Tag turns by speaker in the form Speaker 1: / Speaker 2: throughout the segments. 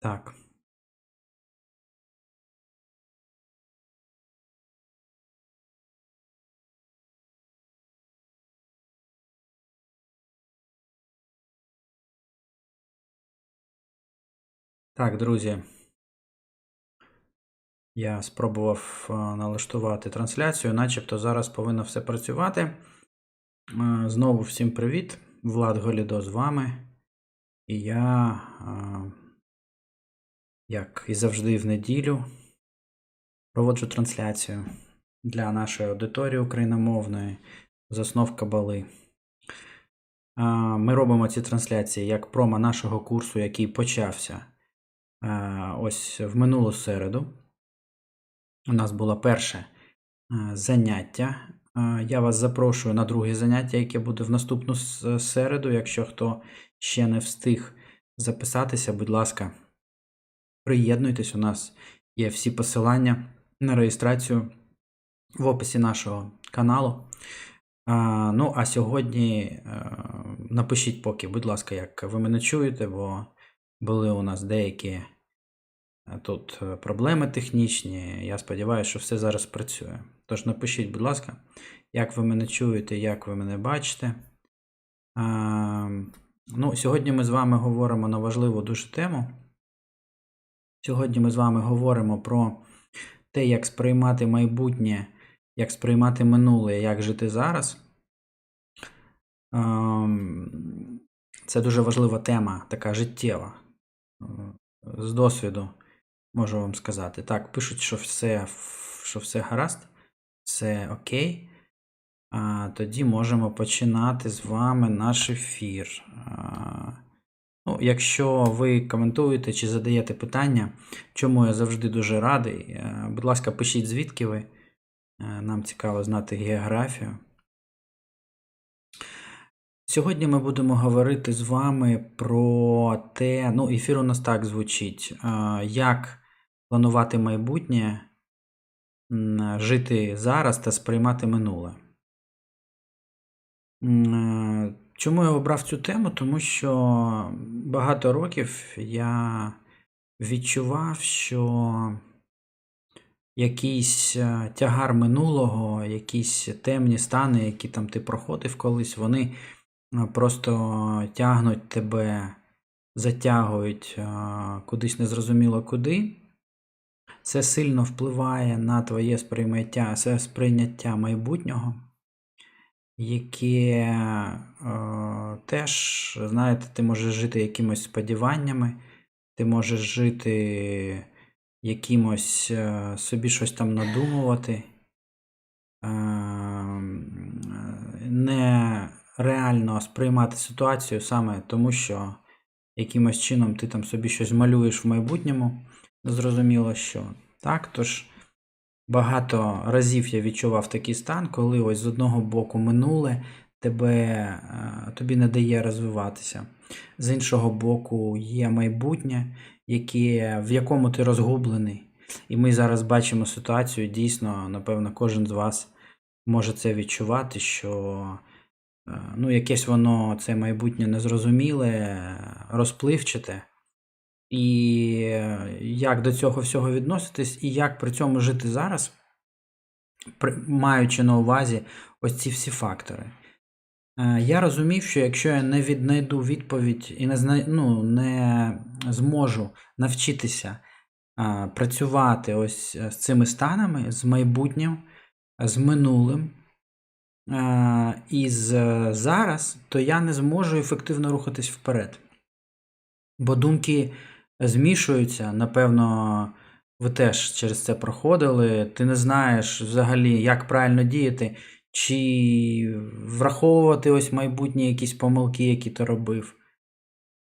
Speaker 1: Так. Так, друзі. Я спробував налаштувати трансляцію, начебто зараз повинно все працювати. Знову всім привіт. Влад Голідо з вами. І я, як і завжди в неділю, проводжу трансляцію для нашої аудиторії україномовної з основ Кабали. Ми робимо ці трансляції як промо нашого курсу, який почався ось в минулу середу. У нас було перше заняття. Я вас запрошую на друге заняття, яке буде в наступну середу. Якщо хто ще не встиг записатися, будь ласка, приєднуйтесь. У нас є всі посилання на реєстрацію в описі нашого каналу. А, ну, а сьогодні е, напишіть поки, будь ласка, як ви мене чуєте, бо були у нас деякі е, тут е, проблеми технічні. Я сподіваюся, що все зараз працює. Тож напишіть, будь ласка, як ви мене чуєте, як ви мене бачите. А, ну, сьогодні ми з вами говоримо на важливу дуже тему. Сьогодні ми з вами говоримо про те, як сприймати майбутнє, як сприймати минуле, як жити зараз. Ем, Це дуже важлива тема, така життєва. Е, З досвіду можу вам сказати. Так, пишуть, що все, що все гаразд, все окей. А, тоді можемо починати з вами наш ефір. Ну, якщо ви коментуєте чи задаєте питання, чому я завжди дуже радий, е, будь ласка, пишіть звідки ви. Е, Нам цікаво знати географію. Сьогодні ми будемо говорити з вами про те, ну, ефір у нас так звучить, е, як планувати майбутнє, жити зараз та сприймати минуле. Чому я обрав цю тему? Тому що багато років я відчував, що якийсь е, тягар минулого, якісь темні стани, які там ти проходив колись, вони е, просто тягнуть тебе, затягують е, кудись незрозуміло куди. Це сильно впливає на твоє сприйняття, сприйняття майбутнього, яке теж, знаєте, ти можеш жити якимось сподіваннями, ти можеш жити якимось е, собі щось там надумувати, е, не реально сприймати ситуацію саме тому, що якимось чином ти там собі щось малюєш в майбутньому, зрозуміло що. Так, тож багато разів я відчував такий стан, коли ось з одного боку минуле тебе, е, тобі не дає розвиватися. З іншого боку, є майбутнє, яке, в якому ти розгублений. І ми зараз бачимо ситуацію, дійсно, напевно, кожен з вас може це відчувати, що е, ну, якесь воно це майбутнє незрозуміле, розпливчате. І е, як до цього всього відноситись, і як при цьому жити зараз, маючи на увазі ось ці всі фактори. Е, Я розумів, що якщо я не віднайду відповідь і не, зна... ну, не зможу навчитися а, працювати ось е, з цими станами, з майбутнім, з минулим а, і з е, зараз, то я не зможу ефективно рухатись вперед. Бо думки змішуються, напевно, ви теж через це проходили. Ти не знаєш взагалі, як правильно діяти, чи враховувати ось майбутні якісь помилки, які ти робив.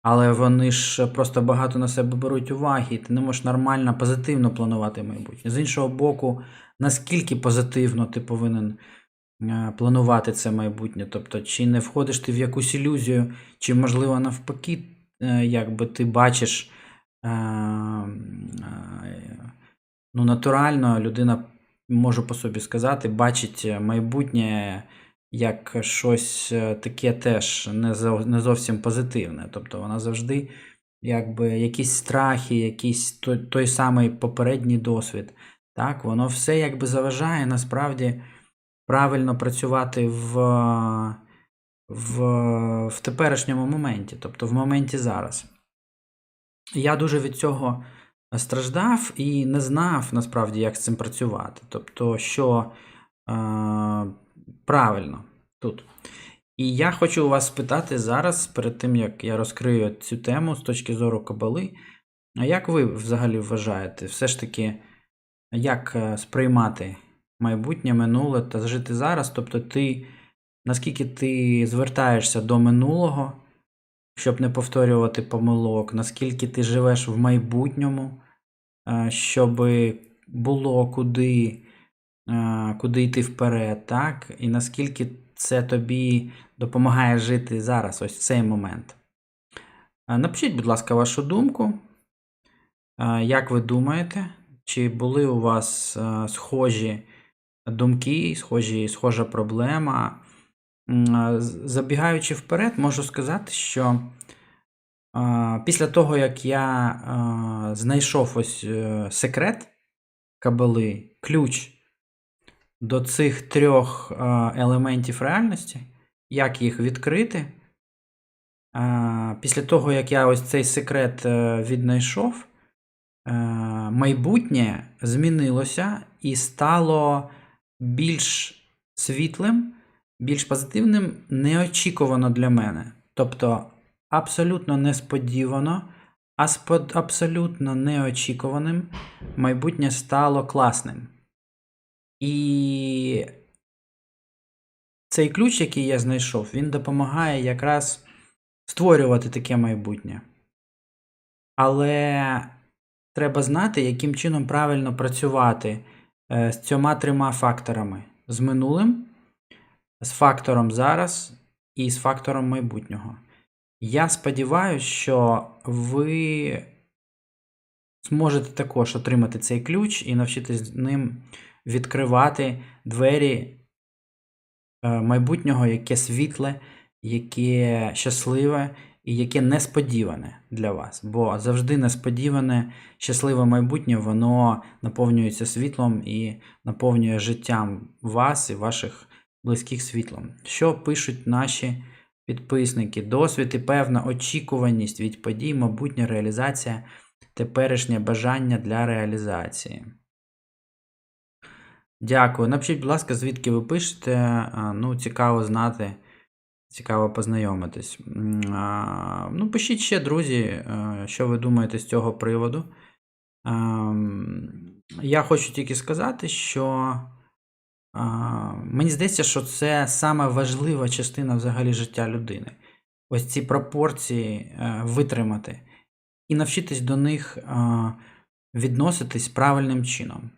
Speaker 1: Але вони ж просто багато на себе беруть уваги, і ти не можеш нормально, позитивно планувати майбутнє. З іншого боку, наскільки позитивно ти повинен е, планувати це майбутнє? Тобто, чи не входиш ти в якусь ілюзію, чи, можливо, навпаки, е, якби ти бачиш, ну, натурально людина, можу по собі сказати, бачить майбутнє як щось е, таке теж не зовсім позитивне. Тобто вона завжди якби якісь страхи, якийсь той, той самий попередній досвід. Так, воно все якби заважає насправді правильно працювати в, в, в теперішньому моменті, тобто в моменті зараз. Я дуже від цього страждав і не знав насправді, як з цим працювати. Тобто, що е, правильно тут. І я хочу у вас спитати зараз, перед тим як я розкрию цю тему з точки зору кабали, а як ви взагалі вважаєте, все ж таки, як е, сприймати майбутнє, минуле та жити зараз? Тобто, ти наскільки ти звертаєшся до минулого, щоб не повторювати помилок, наскільки ти живеш в майбутньому, е, щоб було куди, е, куди йти вперед, так? І наскільки це тобі допомагає жити зараз, ось в цей момент. Е, Напишіть, будь ласка, вашу думку. Як ви думаєте, чи були у вас схожі думки, схожі, схожа проблема? Забігаючи вперед, можу сказати, що після того, як я знайшов ось е, секрет кабали, ключ до цих трьох елементів реальності, як їх відкрити. Після того, як я ось цей секрет е, віднайшов, е, майбутнє змінилося і стало більш світлим, більш позитивним, неочікувано для мене. Тобто абсолютно несподівано, а спод- абсолютно неочікуваним майбутнє стало класним. І цей ключ, який я знайшов, він допомагає якраз створювати таке майбутнє. Але треба знати, яким чином правильно працювати е, з цьома трьома факторами: з минулим, з фактором зараз і з фактором майбутнього. Я сподіваюся, що ви зможете також отримати цей ключ і навчитись ним відкривати двері е, майбутнього, яке світле, яке щасливе і яке несподіване для вас. Бо завжди несподіване, щасливе майбутнє, воно наповнюється світлом і наповнює життям вас і ваших близьких світлом. Що пишуть наші підписники? Досвід і певна очікуваність від подій, майбутня реалізація, теперішнє бажання для реалізації. Дякую. Напишіть, будь ласка, звідки ви пишете. Ну, цікаво знати, цікаво познайомитись. Ну, пишіть ще, друзі, що ви думаєте з цього приводу. Я хочу тільки сказати, що мені здається, що це саме важлива частина взагалі життя людини. Ось ці пропорції е, витримати і навчитись до них відноситись правильним чином.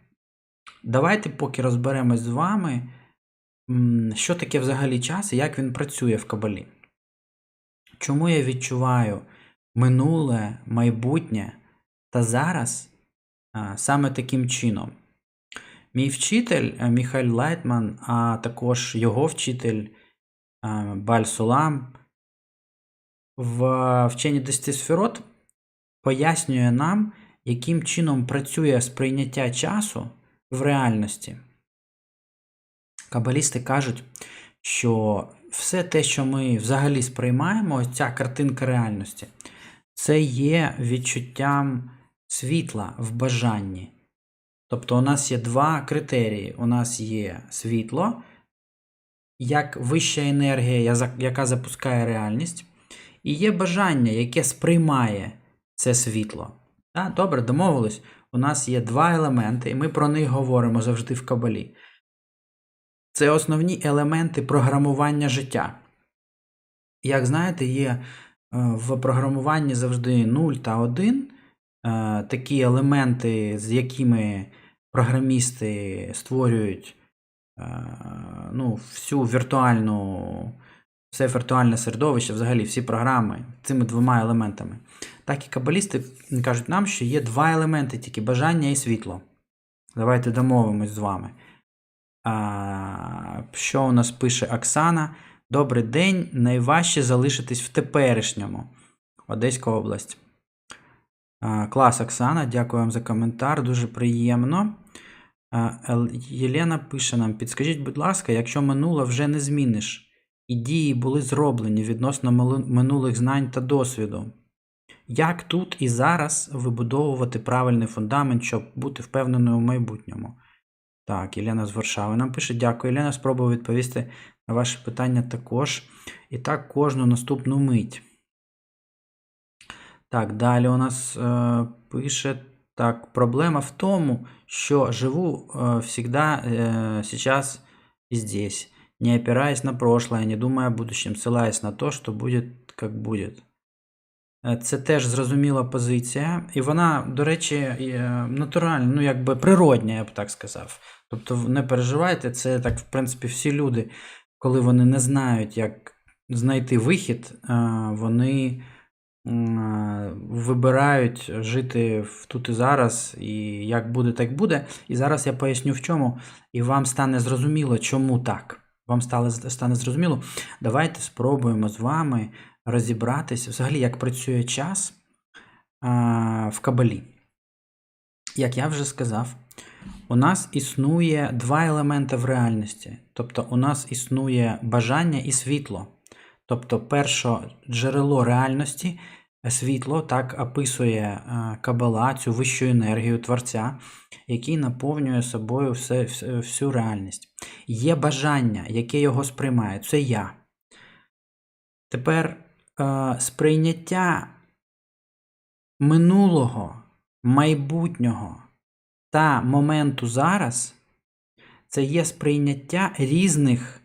Speaker 1: Давайте поки розберемось з вами, що таке взагалі час і як він працює в кабалі. Чому я відчуваю минуле, майбутнє та зараз саме таким чином? Мій вчитель е, Міхаль Лайтман, а також його вчитель е, Баль Сулам в вченні 10 сферот пояснює нам, яким чином працює сприйняття часу в реальності. Кабалісти кажуть, що все те, що ми взагалі сприймаємо, ця картинка реальності, це є відчуттям світла в бажанні. Тобто у нас є два критерії. У нас є світло, як вища енергія, яка запускає реальність, і є бажання, яке сприймає це світло. Так, добре, домовились. У нас є два елементи, і ми про них говоримо завжди в кабалі. Це основні елементи програмування життя. Як знаєте, є е, в програмуванні завжди 0 та 1 е, такі елементи, з якими програмісти створюють е, ну, всю віртуальну, все віртуальне середовище, взагалі всі програми цими двома елементами. Так і кабалісти кажуть нам, що є два елементи тільки бажання і світло. Давайте домовимось з вами. А, що у нас пише Оксана? Добрий день. Найважче залишитись в теперішньому. Одеська область. Клас, Оксана, дякую вам за коментар, дуже приємно. Єлена пише нам: підскажіть, будь ласка, якщо минуле вже не зміниш, і дії були зроблені відносно минулих знань та досвіду. Як тут і зараз вибудовувати правильний фундамент, щоб бути впевненою в майбутньому? Так, Єлена з Варшави нам пише: дякую. Єлена, спробую відповісти на ваше питання також. І так кожну наступну мить. Так, далі у нас е, пише так, проблема в тому, що живу э, всегда э, сейчас и здесь, не опираясь на прошлое, не думая о будущем, ссылаясь на то, що буде, як буде. Е, Це теж зрозуміла позиція, і вона, до речі, е, натуральна, ну якби природня, я б так сказав. Тобто, в- не переживайте, це так, в принципі, всі люди, коли вони не знають, як знайти вихід, е, вони м, е, вибирають жити в тут і зараз, і як буде, так буде. І зараз я поясню в чому, і вам стане зрозуміло, чому так. Вам стане, стане зрозуміло. Давайте спробуємо з вами розібратися взагалі, як працює час а, в кабалі. Як я вже сказав, у нас існує два елементи в реальності. Тобто, у нас існує бажання і світло. Тобто, перше джерело реальності, світло, так описує е, кабала, цю вищу енергію Творця, який наповнює собою все, всю реальність. Є бажання, яке його сприймає, це я. Тепер е, сприйняття минулого, майбутнього та моменту зараз це є сприйняття різних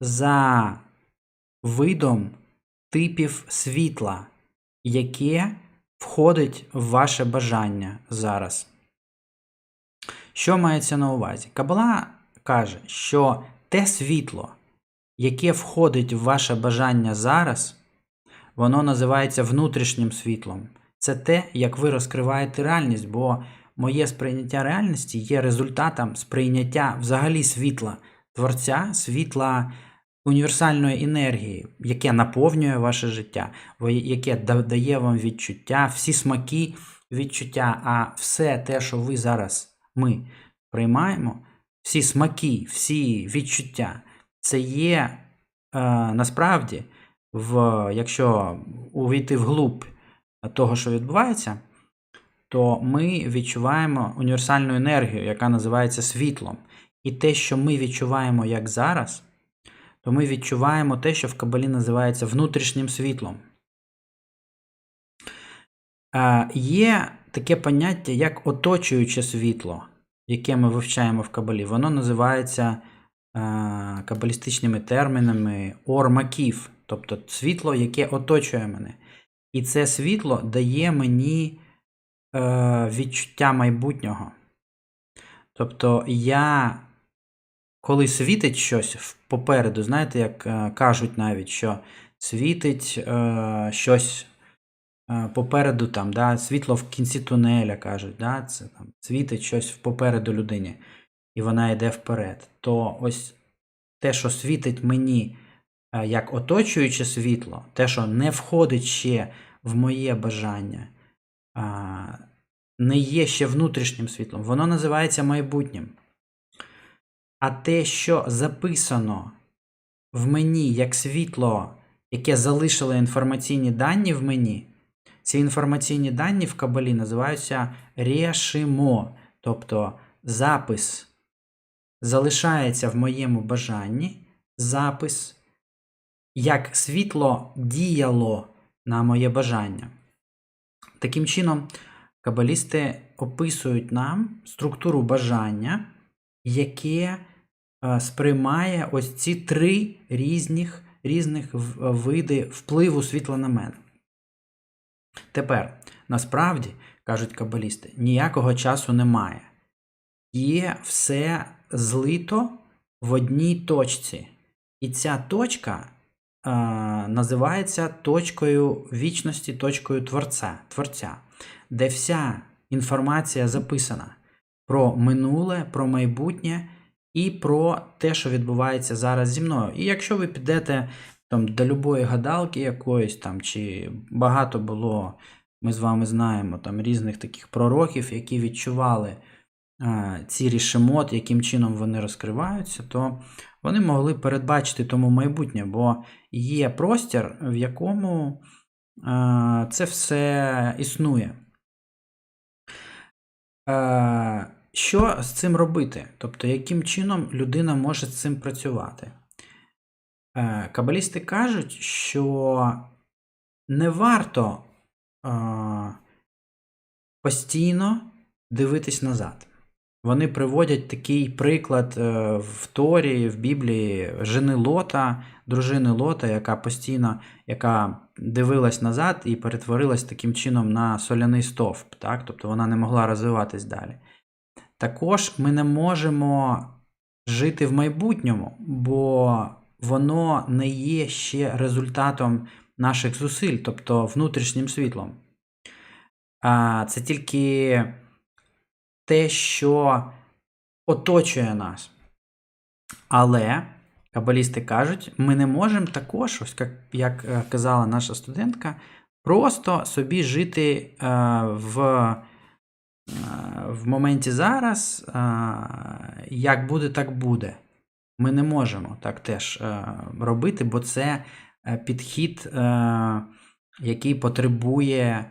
Speaker 1: за видом типів світла, яке входить в ваше бажання зараз. Що мається на увазі? Кабала каже, що те світло, яке входить в ваше бажання зараз, воно називається внутрішнім світлом. Це те, як ви розкриваєте реальність, бо моє сприйняття реальності є результатом сприйняття взагалі світла Творця, світла універсальної енергії, яке наповнює ваше життя, яке дає вам відчуття, всі смаки відчуття, а все те, що ви зараз ми приймаємо, всі смаки, всі відчуття, це є е, насправді, в, якщо увійти вглуб того, що відбувається, то ми відчуваємо універсальну енергію, яка називається світлом. І те, що ми відчуваємо як зараз, то ми відчуваємо те, що в Кабалі називається внутрішнім світлом. Є таке поняття, як оточуюче світло, яке ми вивчаємо в Кабалі. Воно називається кабалістичними термінами ормаків, тобто світло, яке оточує мене. І це світло дає мені е, відчуття майбутнього. Тобто я, коли світить щось попереду, знаєте, як е, кажуть навіть, що світить е, щось е, попереду, там, да, світло в кінці тунеля кажуть, да, це там, світить щось попереду людині, і вона йде вперед. То ось те, що світить мені е, як оточуюче світло, те, що не входить ще в моє бажання, не є ще внутрішнім світлом, воно називається майбутнім. А те, що записано в мені як світло, яке залишило інформаційні дані в мені, ці інформаційні дані в кабалі називаються решимо, тобто запис залишається в моєму бажанні, запис, як світло діяло на моє бажання. Таким чином, кабалісти описують нам структуру бажання, яке сприймає ось ці три різних, різних види впливу світла на мене. Тепер, насправді, кажуть кабалісти, ніякого часу немає. Є все злито в одній точці. І ця точка е, називається точкою вічності, точкою творця, творця, де вся інформація записана про минуле, про майбутнє і про те, що відбувається зараз зі мною. І якщо ви підете там, до любої гадалки якоїсь там, чи багато було ми з вами знаємо там різних таких пророків, які відчували е, ці рішемот, яким чином вони розкриваються, то вони могли передбачити тому майбутнє, бо є простір, в якому е, це все існує. Що з цим робити? Тобто, яким чином людина може з цим працювати? Е, Кабалісти кажуть, що не варто е, постійно дивитись назад. Вони приводять такий приклад е, в Торі, в Біблії жени Лота, дружини Лота, яка постійно яка дивилась назад і перетворилась таким чином на соляний стовп. Так? Тобто вона не могла розвиватись далі. Також ми не можемо жити в майбутньому, бо воно не є ще результатом наших зусиль, тобто внутрішнім світлом. Це тільки те, що оточує нас. Але кабалісти кажуть, ми не можемо також, ось як, е, казала наша студентка, просто собі жити е, в, в моменті зараз, е, як буде, так буде. Ми не можемо так теж е, робити, бо це е, підхід, який потребує,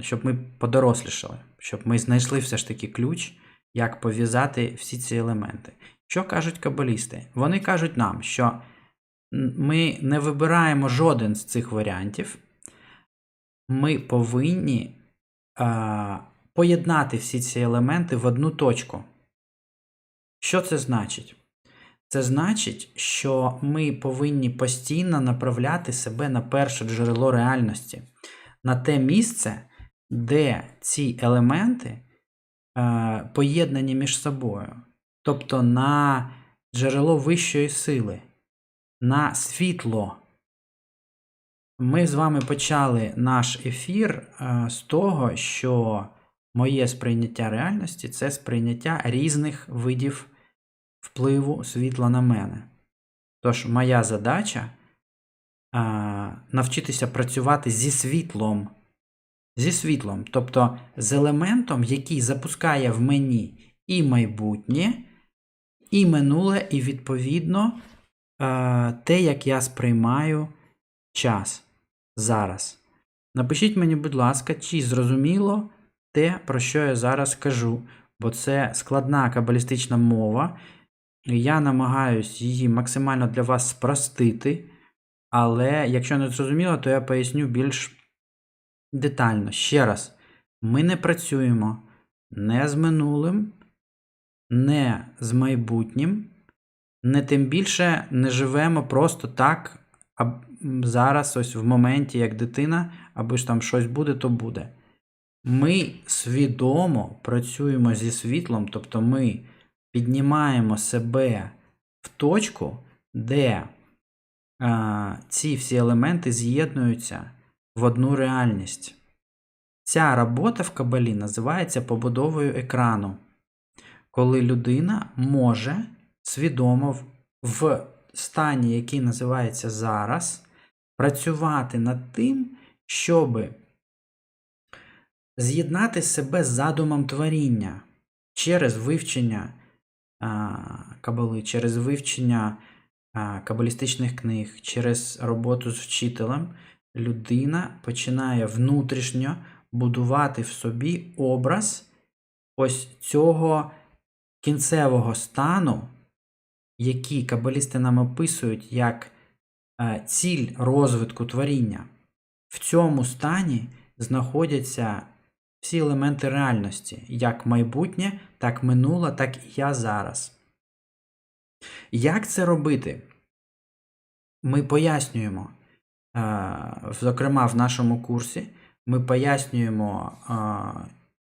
Speaker 1: щоб ми подорослішали, щоб ми знайшли все ж таки ключ, як пов'язати всі ці елементи. Що кажуть кабалісти? Вони кажуть нам, що ми не вибираємо жоден з цих варіантів. Ми повинні поєднати всі ці елементи в одну точку. Що це значить? Це значить, що ми повинні постійно направляти себе на перше джерело реальності, на те місце, де ці елементи е, поєднані між собою, тобто на джерело вищої сили, на світло. Ми з вами почали наш ефір е, з того, що моє сприйняття реальності це сприйняття різних видів впливу світла на мене. Тож, моя задача навчитися працювати зі світлом. Зі світлом, тобто з елементом, який запускає в мені і майбутнє, і минуле, і відповідно те, як я сприймаю час зараз. Напишіть мені, будь ласка, чи зрозуміло те, про що я зараз кажу, бо це складна кабалістична мова. Я намагаюсь її максимально для вас спростити, але якщо не зрозуміло, то я поясню більш детально. Ще раз, ми не працюємо не з минулим, не з майбутнім, не тим більше не живемо просто так, зараз, ось в моменті, як дитина, аби ж там щось буде, то буде. Ми свідомо працюємо зі світлом, тобто ми піднімаємо себе в точку, де а, ці всі елементи з'єднуються в одну реальність. Ця робота в кабалі називається побудовою екрану, коли людина може свідомо в стані, який називається зараз, працювати над тим, щоби з'єднати себе з задумом творіння через вивчення а, кабали, через вивчення а, кабалістичних книг, через роботу з вчителем, людина починає внутрішньо будувати в собі образ ось цього кінцевого стану, який кабалісти нам описують як ціль розвитку творіння. В цьому стані знаходяться всі елементи реальності, як майбутнє, так минуле, так і я зараз. Як це робити? Ми пояснюємо, е, зокрема в нашому курсі, ми пояснюємо е,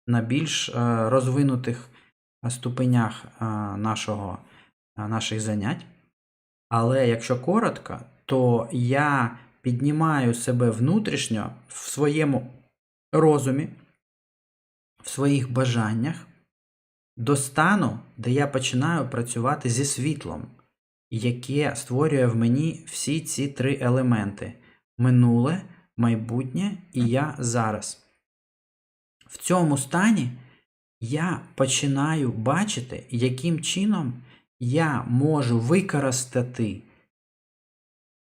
Speaker 1: на більш е, розвинутих ступенях е, нашого, е, наших занять. Але якщо коротко, то я піднімаю себе внутрішньо в своєму розумі, в своїх бажаннях до стану, де я починаю працювати зі світлом, яке створює в мені всі ці три елементи: минуле, майбутнє і я зараз. В цьому стані я починаю бачити, яким чином я можу використати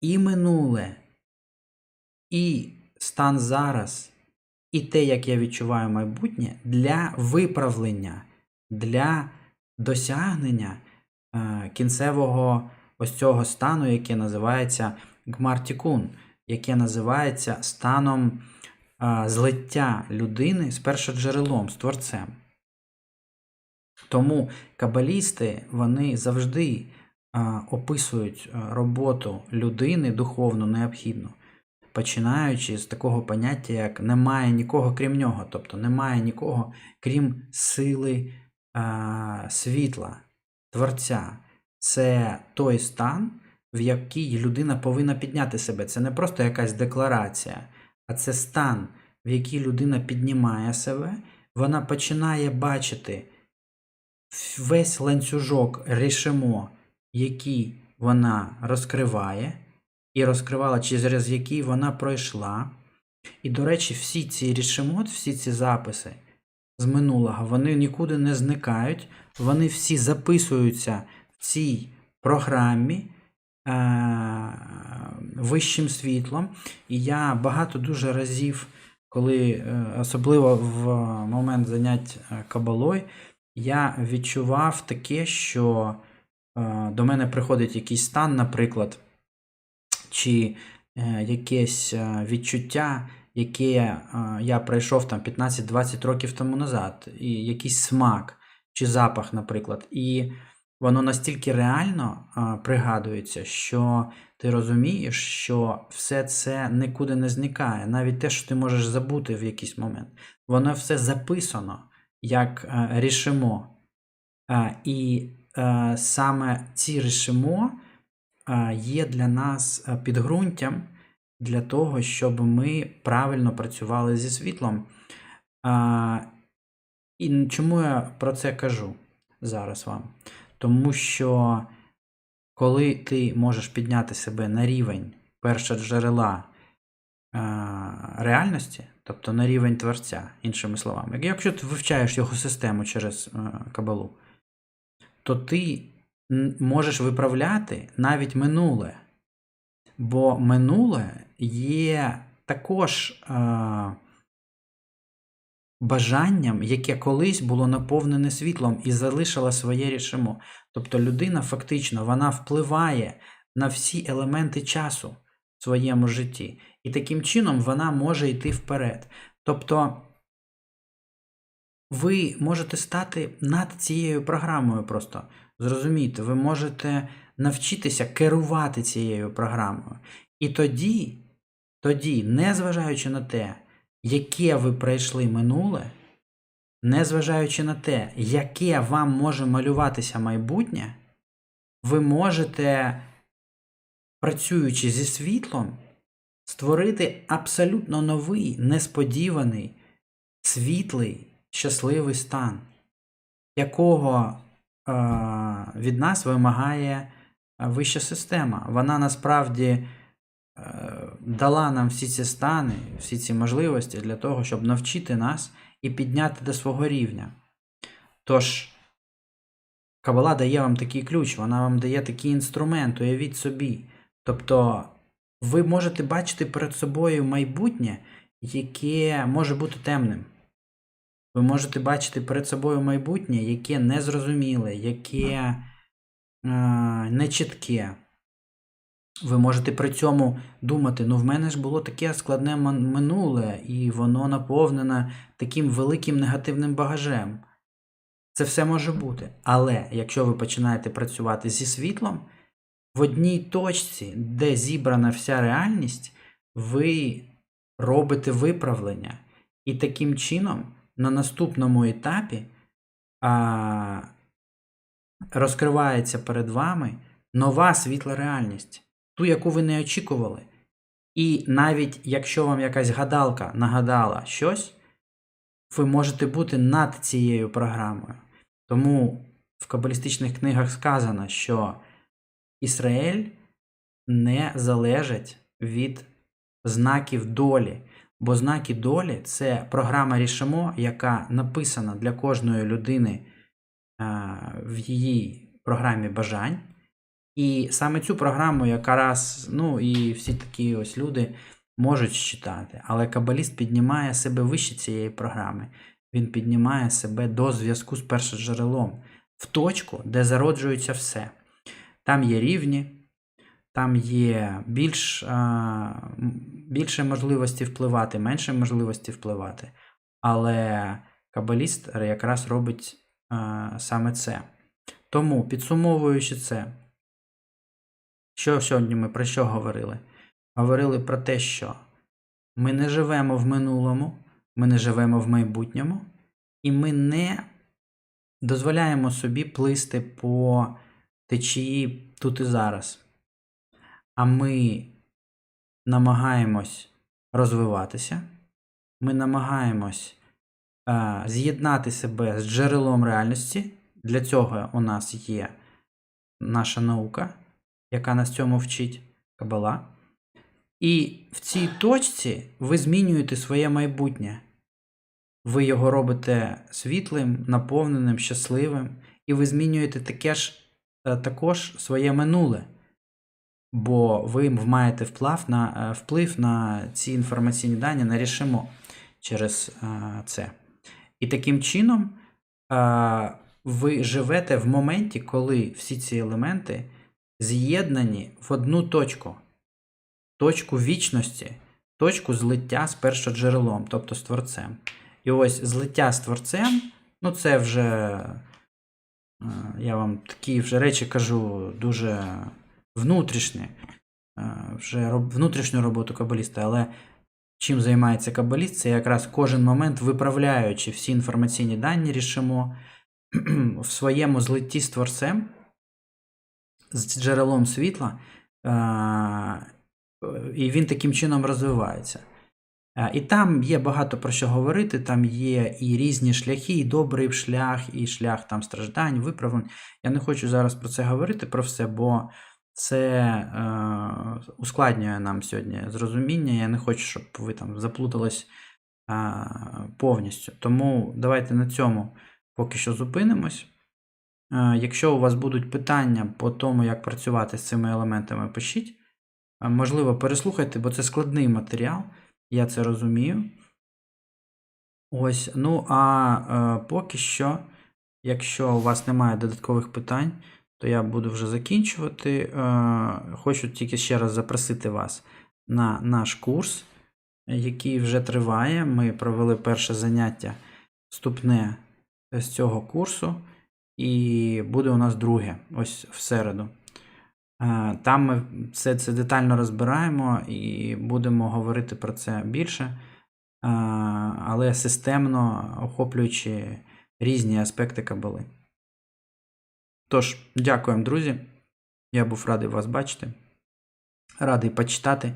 Speaker 1: і минуле, і стан зараз, і те, як я відчуваю майбутнє, для виправлення, для досягнення е, кінцевого ось цього стану, яке називається гмартікун, яке називається станом е, злиття людини з першоджерелом, з творцем. Тому кабалісти вони завжди описують роботу людини духовно необхідну, починаючи з такого поняття, як немає нікого крім нього, тобто немає нікого крім сили світла, творця. Це той стан, в який людина повинна підняти себе. Це не просто якась декларація, а це стан, в який людина піднімає себе, вона починає бачити весь ланцюжок рішимо, який вона розкриває, і розкривала, через який вона пройшла. І, до речі, всі ці рішемот, всі ці записи з минулого, вони нікуди не зникають, вони всі записуються в цій програмі е- вищим світлом. І я багато дуже разів, коли, е, особливо в момент занять е, кабалою, я відчував таке, що до мене приходить якийсь стан, наприклад, чи е, якесь е, відчуття, яке е, я пройшов там 15-20 років тому назад, і якийсь смак чи запах, наприклад. І воно настільки реально е, пригадується, що ти розумієш, що все це нікуди не зникає. Навіть те, що ти можеш забути в якийсь момент, воно все записано як е, рішимо. Е, І е, саме ці рішимо е, є для нас е, підґрунтям для того, щоб ми правильно працювали зі світлом. Е, І чому я про це кажу зараз вам? Тому що коли ти можеш підняти себе на рівень першого джерела е, реальності, тобто на рівень творця, іншими словами, якщо ти вивчаєш його систему через е, кабалу, то ти можеш виправляти навіть минуле. Бо минуле є також е, бажанням, яке колись було наповнене світлом і залишило своє рішимо. Тобто людина фактично вона впливає на всі елементи часу в своєму житті. І таким чином вона може йти вперед. Тобто ви можете стати над цією програмою просто. Зрозумійте, ви можете навчитися керувати цією програмою. І тоді, тоді, незважаючи на те, яке ви пройшли минуле, незважаючи на те, яке вам може малюватися майбутнє, ви можете, працюючи зі світлом, створити абсолютно новий, несподіваний, світлий, щасливий стан, якого е, від нас вимагає вища система. Вона насправді е, дала нам всі ці стани, всі ці можливості для того, щоб навчити нас і підняти до свого рівня. Тож, Кабала дає вам такий ключ, вона вам дає такий інструмент, уявіть собі. Тобто, ви можете бачити перед собою майбутнє, яке може бути темним. Ви можете бачити перед собою майбутнє, яке незрозуміле, яке е, нечітке. Ви можете при цьому думати, ну в мене ж було таке складне минуле, і воно наповнене таким великим негативним багажем. Це все може бути. Але якщо ви починаєте працювати зі світлом, в одній точці, де зібрана вся реальність, ви робите виправлення. І таким чином на наступному етапі а, розкривається перед вами нова світла реальність, ту, яку ви не очікували. І навіть якщо вам якась гадалка нагадала щось, ви можете бути над цією програмою. Тому в кабалістичних книгах сказано, що Ізраїль не залежить від знаків долі. Бо знаки долі це програма рішимо, яка написана для кожної людини а, в її програмі бажань. І саме цю програму якраз, ну і всі такі ось люди можуть читати. Але кабаліст піднімає себе вище цієї програми. Він піднімає себе до зв'язку з першоджерелом, в точку, де зароджується все. Там є рівні, там є більш, а, м, більше можливості впливати, менше можливості впливати. Але кабаліст якраз робить а, саме це. Тому, підсумовуючи це, що сьогодні ми про що говорили? Говорили про те, що ми не живемо в минулому, ми не живемо в майбутньому, і ми не дозволяємо собі плисти по течії тут і зараз. А ми намагаємось розвиватися, ми намагаємось е, з'єднати себе з джерелом реальності. Для цього у нас є наша наука, яка нас цьому вчить, кабала. І в цій точці ви змінюєте своє майбутнє. Ви його робите світлим, наповненим, щасливим, і ви змінюєте таке ж, е, також своє минуле. Бо ви маєте вплив на, е, вплив на ці інформаційні дані на рішимо через е, це. І таким чином е, ви живете в моменті, коли всі ці елементи з'єднані в одну точку, точку вічності, точку злиття з першоджерелом, тобто з творцем. І ось злиття з творцем, ну це вже, я вам такі вже речі кажу, дуже внутрішні, е, вже внутрішню роботу кабаліста, але чим займається кабаліст, це якраз кожен момент виправляючи всі інформаційні дані рішимо в своєму злитті з творцем, з джерелом світла, е, і він таким чином розвивається. Е, І там є багато про що говорити, там є і різні шляхи, і добрий шлях, і шлях там страждань, виправлень. Я не хочу зараз про це говорити, про все, бо це е, ускладнює нам сьогодні зрозуміння. Я не хочу, щоб ви там заплутались е, повністю. Тому давайте на цьому поки що зупинимось. Е, Якщо у вас будуть питання по тому, як працювати з цими елементами, пишіть. Е, Можливо, переслухайте, бо це складний матеріал, я це розумію. Ось, ну а е, поки що, якщо у вас немає додаткових питань, то я буду вже закінчувати. Е, хочу тільки ще раз запросити вас на наш курс, який вже триває. Ми провели перше заняття вступне з цього курсу, і буде у нас друге, ось в середу. Е, Там ми все це детально розбираємо і будемо говорити про це більше, е, але системно охоплюючи різні аспекти кабали. Тож, дякуємо, друзі. Я був радий вас бачити. Радий почитати,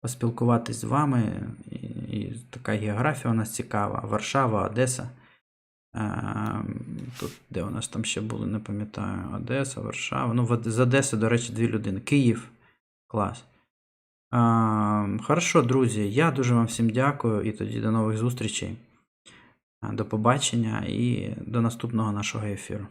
Speaker 1: поспілкуватись з вами. І, і така географія у нас цікава. Варшава, Одеса. Е, Тут, де у нас там ще були, не пам'ятаю. Одеса, Варшава. Ну, з Одеси, до речі, дві людини. Київ. Клас. Е, Хорошо, друзі. Я дуже вам всім дякую і тоді до нових зустрічей. До побачення і до наступного нашого ефіру.